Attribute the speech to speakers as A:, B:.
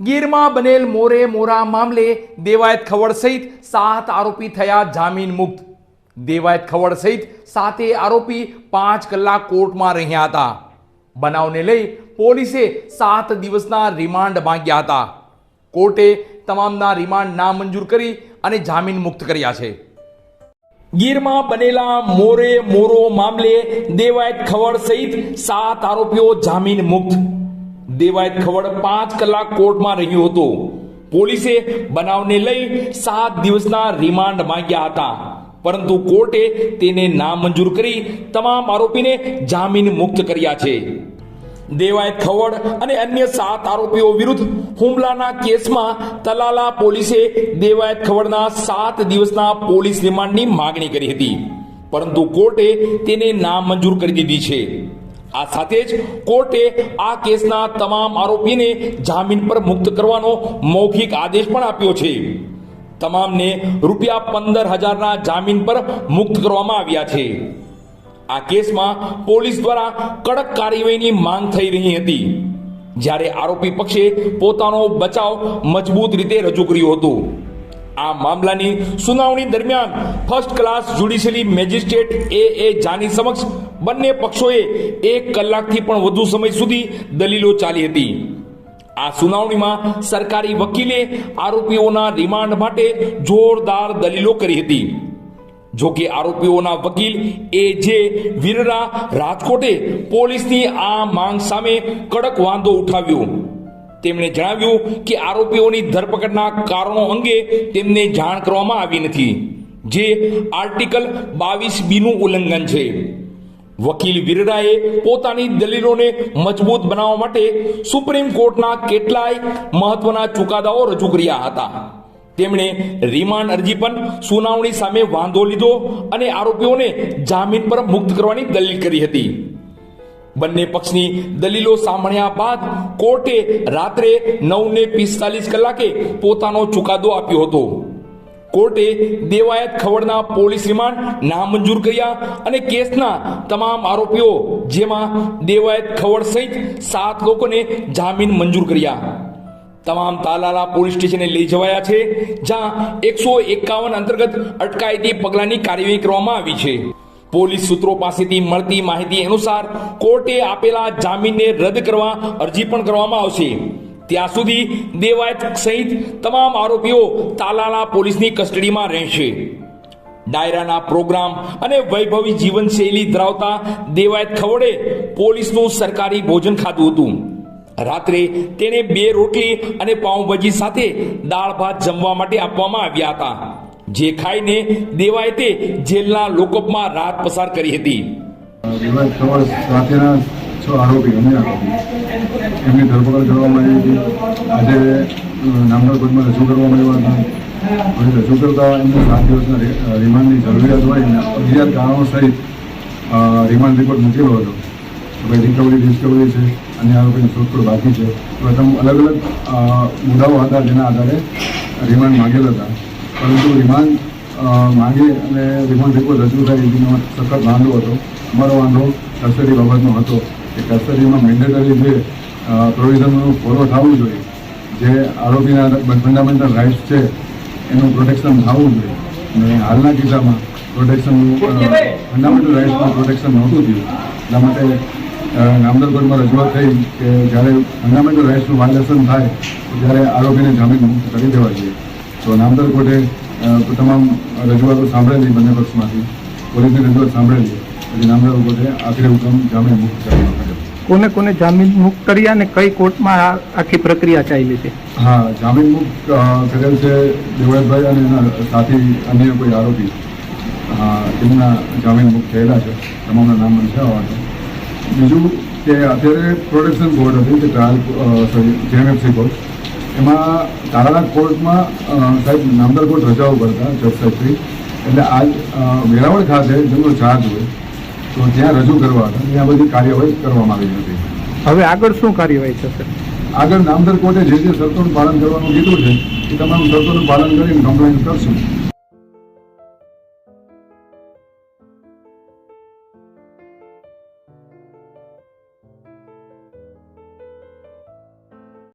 A: ગીરમાં બનેલ મોરે મોરા મામલે દેવાયત ખવડ સહિત સાત આરોપી થયા જામીન મુક્ત. દેવાયત ખવડ સહિત સાતે આરોપી પાંચ કલાક કોર્ટમાં રહ્યા હતા. બનાવને લઈ પોલીસે સાત દિવસના રિમાન્ડ માંગ્યા હતા. કોર્ટે તમામના રિમાન્ડ નામંજૂર કરી અને જામીન મુક્ત કર્યા છે. ગીરમાં બનેલા મોરે મોરો મામલે દેવાયત ખવડ સહિત સાત આરોપીઓ જામીન મુક્ત. દેવાયત ખવડ પાંચ કલાક કોર્ટમાં રહ્યો હતો. પોલીસે બનાવને લઈ સાત દિવસના રિમાન્ડ માંગ્યા હતા. પરંતુ કોર્ટે તેને નામંજૂર કરી તમામ આરોપીને જામીન મુક્ત કર્યા છે. દેવાયત ખવડ અને અન્ય સાત આરોપીઓ વિરુદ્ધ હુમલાના કેસમાં તલાલા પોલીસે દેવાયત ખવડના સાત દિવસના પોલીસ રિમાન્ડની માગણી કરી હતી. પરંતુ કોર્ટે તેને નામંજૂર કરી દીધી છે. આ સાથે જ કોર્ટે આ કેસના તમામ આરોપીને જામીન પર મુક્ત કરવાનો મૌખિક આદેશ પણ આપ્યો છે. તમામને રૂપિયા પંદર હજારના જામીન પર મુક્ત કરવામાં આવ્યા છે. આ કેસમાં પોલીસ દ્વારા કડક કાર્યવાહીની માંગ થઈ રહી હતી. જ્યારે આરોપી પક્ષે પોતાનો બચાવ મજબૂત રીતે રજૂ કર્યો હતો. આ મામલાની સુનાવણી દરમિયાન first class judicially magistrate A A Jani સમક્ષ બંને પક્ષોએ એક કલાકથી પણ વધુ સમય સુધી દલીલો ચાલી હતી. આ સુનાવણીમાં સરકારી વકીલે આરોપીઓના રિમાન્ડ માટે જોરદાર દલીલો કરી હતી. જો કે આરોપીઓના વકીલ એ જે વીરરા રાજકોટે પોલીસની આ માંગ સામે કડક વાંધો ઉઠાવ્યો. તેમણે જણાવ્યું કે આરોપીઓની ધરપકડના કારણો અંગે તેમને જાણ કરવામાં આવી નથી. જે આર્ટિકલ બાવીસ બીનું ઉલ્લંઘન છે. વકીલ વિરડાએ પોતાની દલીલોને મજબૂત બનાવવા માટે સુપ્રીમ કોર્ટના કેટલાય મહત્વના ચુકાદાઓ રજૂ કર્યા હતા. તેમણે રિમાન્ડ અરજી પણ સુનાવણી સામે વાંધો લીધો અને આરોપીઓને જામીન પર મુક્ત કરવાની દલીલ કરી હતી. બંને પક્ષની દલીલો સાંભળ્યા બાદ કોર્ટે રાત્રે નવ ને પિસ્તાલીસ કલાકે પોતાનો ચુકાદો આપ્યો હતો. કોર્ટે દેવાયત ખવડના પોલીસ રિમાન્ડ નામંજૂર કર્યા અને કેસના તમામ આરોપીઓ, જેમાં દેવાયત ખવડ સહિત સાત લોકોને જામીન મંજૂર કર્યા. તમામ તાલાલા પોલીસ સ્ટેશને લઈ જવાયા છે, જ્યાં એકસો એકાવન અંતર્ગત અટકાયતી પગલાંની કાર્યવાહી કરવામાં આવી છે. પોલીસ સૂત્રો પાસેથી મળતી માહિતી અનુસાર કોર્ટે આપેલા જામીનને રદ કરવા અરજી પણ કરવામાં આવશે. ત્યાં સુધી દેવાયત સહિત તમામ આરોપીઓ તાલાલા પોલીસની કસ્ટડીમાં રહેશે. ડાયરાના પ્રોગ્રામ અને વૈભવી જીવનશૈલી ધરાવતા દેવાયત ખવડે પોલીસનું સરકારી ભોજન ખાધું હતું. રાત્રે તેને બે રોટલી અને પાઉંભાજી સાથે દાળ ભાત જમવા માટે આપવામાં આવ્યા હતા. જે ખાઈને દેવાયતે જેલના લોકઅપમાં રાત પસાર કરી હતી.
B: છ આરોપી અન્ય આરોપી. એમની ધરપકડ કરવામાં આવી હતી. આજે નામદાર કોર્ટમાં રજૂ કરવામાં આવ્યા હતા. રજૂ કરતા દિવસના રિમાન્ડની જરૂરિયાત હોય અને અગિયાર કારણો સહિત રિમાન્ડ રિપોર્ટ મૂકેલો હતો. ભાઈ રિકવરી, ડિસ્કવરી છે. અને આરોપીની શોધખોળ બાકી છે. પ્રથમ અલગ અલગ મુદ્દાઓ હતા જેના આધારે રિમાન્ડ માંગેલા હતા. પરંતુ રિમાન્ડ માંગે અને રિમાન્ડ રિપોર્ટ રજૂ થાય એનો સખત વાંધો હતો. અમારો વાંધો કસ્ટડી બાબતનો હતો કે કસ્ટડીમાં મેન્ડેટરી જે પ્રોવિઝનનું ફોલો થવું જોઈએ, જે આરોપીના ફંડામેન્ટલ રાઇટ્સ છે, એનું પ્રોટેક્શન થવું જોઈએ. અને હાલના કિસ્સામાં પ્રોટેક્શનનું ફંડામેન્ટલ રાઇટ્સનું પ્રોટેક્શન નહોતું થયું. એટલા માટે નામદાર રજૂઆત થઈ કે જ્યારે ફંડામેન્ટલ રાઇટ્સનું વાયોલેશન થાય ત્યારે આરોપીને જામીન કરી દેવા જોઈએ. તો નામદાર કોર્ટે તમામ રજૂઆતો સાંભળેલી બંને પક્ષમાંથી પોલીસની રજૂઆત સાંભળેલી પછી નામદાર કોર્ટે આખરે હુકમ જામીન મુક્ત કરવામાં આવ્યો
C: કોને કોને જામીન મુક્ત કર્યા અને કઈ કોર્ટમાં આખી પ્રક્રિયા ચાલી છે?
B: હા જામીન મુક્ત કરેલ છે દેવળભાઈ અને એના સાથી અન્ય કોઈ આરોપી. હા તેમના જામીન મુક્ત થયેલા છે. તમામના નામ મંચાવવા છે બીજું કે અત્યારે પ્રોડક્શન બોર્ડ હતી કે ટ્રાયલ સોરી જેએમએફસી કોર્ટ એમાં તારાના કોર્ટમાં સાહેબ નામદાર કોર્ટ રજાઓ કરતા જજ સાહેબથી. એટલે આજ વેરાવળ ખાતે જેમનો ચાર્જ હોય તો ત્યાં રજૂ કરવા હતા. ત્યાં બધી કાર્યવાહી કરવામાં આવી હતી.
C: હવે આગળ શું કાર્યવાહી થશે?
B: આગળ નામદાર કોર્ટે જે જે શરતોનું પાલન કરવાનું કીધું છે એ તમામ શરતોનું પાલન કરીને કમ્પ્લેન કરશું.